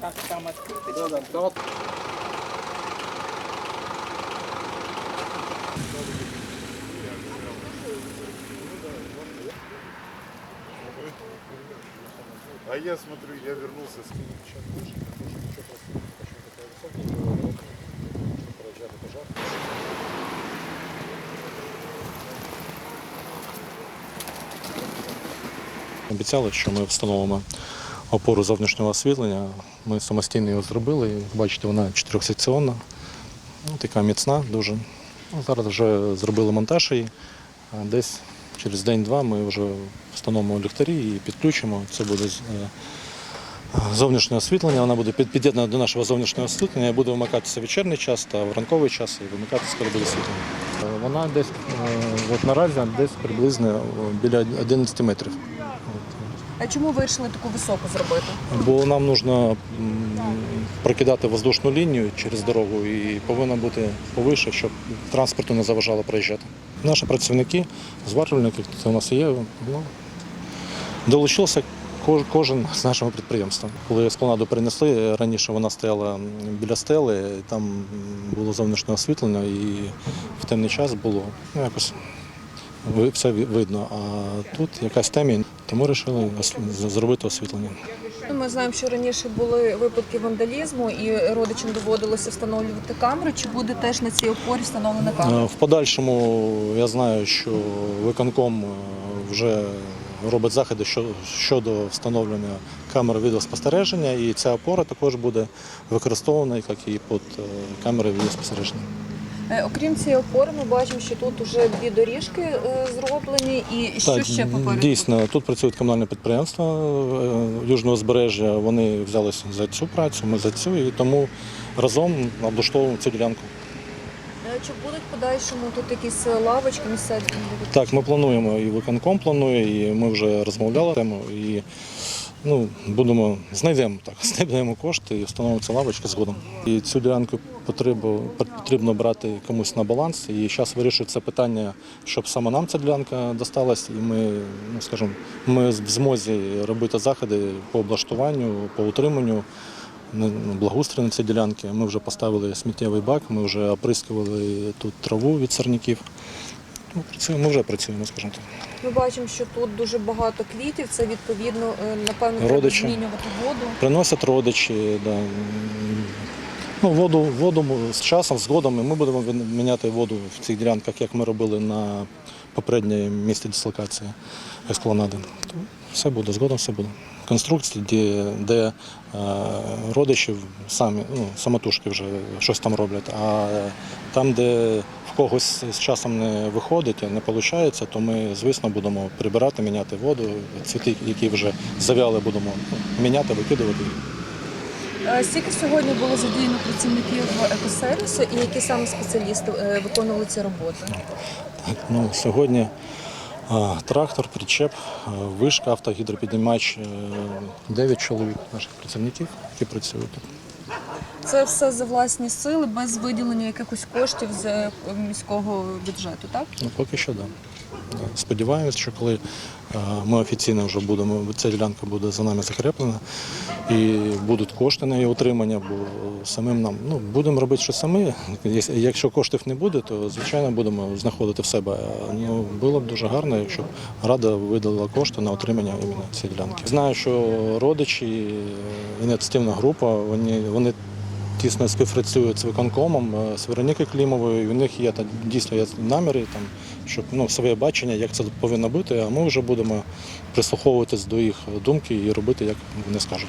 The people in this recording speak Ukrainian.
Там открыто. Да, да, да. А я смотрю, я вернулся с Обіцяли, що ми встановимо опору зовнішнього освітлення. Ми самостійно його зробили. Бачите, вона чотирьохсекціонна, ну, така міцна дуже. Ну, зараз вже зробили монтаж її. Десь через день-два ми вже встановимо ліхтарі і підключимо. Це буде е, зовнішнє освітлення. Вона буде під'єднана до нашого зовнішнього освітлення. Буде вмикатися в вечірній час та в ранковий час і вимикатися, коли буде світло. Е, Вона десь е, от наразі десь приблизно біля 11 метрів. А чому вирішили таку високу зробити? Бо нам потрібно прокидати воздушну лінію через дорогу і повинна бути повише, щоб транспорту не заважало проїжджати. Наші працівники, зварювальники, це у нас є, ну, долучився кож- кожен з нашого підприємства. Коли еспланаду принесли, раніше вона стояла біля стели, там було зовнішнє освітлення і в темний час було ну, якось все видно. А тут якась темінь, тому вирішили зробити освітлення. Ну, Ми знаємо, що раніше були випадки вандалізму і родичам доводилося встановлювати камеру. Чи буде теж на цій опорі встановлена Е, камера? В подальшому я знаю, що виконком е, вже робить заходи щодо встановлення камер відеоспостереження, і ця опора також буде використована як і під е, камери відеоспостереження. Е, Окрім цієї опори, ми бачимо, що тут вже дві доріжки е, зроблені. І що ще попереду? дійсно, тут працюють комунальне підприємство е, Южного узбережжя. Вони взялися за цю працю, ми за цю, і тому разом облаштовуємо цю ділянку. Чи будуть в подальшому тут якісь лавочки місцеві? Так, ми плануємо, і виконком планує, і ми вже розмовляли тему. І ну, будемо, знайдемо так, знайдемо кошти і встановимо цю лавочку згодом. І цю ділянку потрібно, потрібно брати комусь на баланс. І зараз вирішується питання, щоб саме нам ця ділянка досталась, і ми, ну скажімо, ми в змозі робити заходи по облаштуванню, по утриманню. Благоустрій на цій ділянці. Ми вже поставили сміттєвий бак, ми вже оприскували тут траву від сорняків. Ну, ми вже працюємо, скажімо так. Ми бачимо, що тут дуже багато квітів. Це відповідно, е, напевно, Родичі. треба змінювати воду. Приносять родичі. Да. Ну, воду, воду з часом, згодом і ми будемо міняти воду в цих ділянках, як ми робили на попередньому місці дислокації експланади. Все буде, згодом все буде. Конструкції, де, де е, родичі самі, ну, самотужки вже щось там роблять. А там, де когось з часом не виходить, не виходить, то ми, звісно, будемо прибирати, міняти воду, цвіти, які вже завяли, будемо міняти, викидувати. Е, Скільки сьогодні було задіяно працівників екосервісу і які саме спеціалісти е, виконували ці роботи? Ну, сьогодні трактор, причеп, вишка, автогідропіднімач, 9 чоловік наших працівників, які працюють тут. Це все за власні сили, без виділення якихось коштів з е, міського бюджету, так? Ну, поки що так. Да. Сподіваємось, що коли ми офіційно вже будемо, ця ділянка буде за нами закріплена і будуть кошти на її утримання, бо самим нам ну, будемо робити що самі. Якщо коштів не буде, то звичайно будемо знаходити в себе. Ну, було б дуже гарно, якщо б рада видалила кошти на утримання іменно цієї ділянки. Знаю, що родичі, е, ініціативна група, вони, вони тісно співпрацюють з виконкомом, е, з Веронікою Клімовою. І у них є там, дійсно є наміри, там, щоб ну, своє бачення, як це повинно бути, а ми вже будемо прислуховуватись до їх думки і робити, як вони скажуть.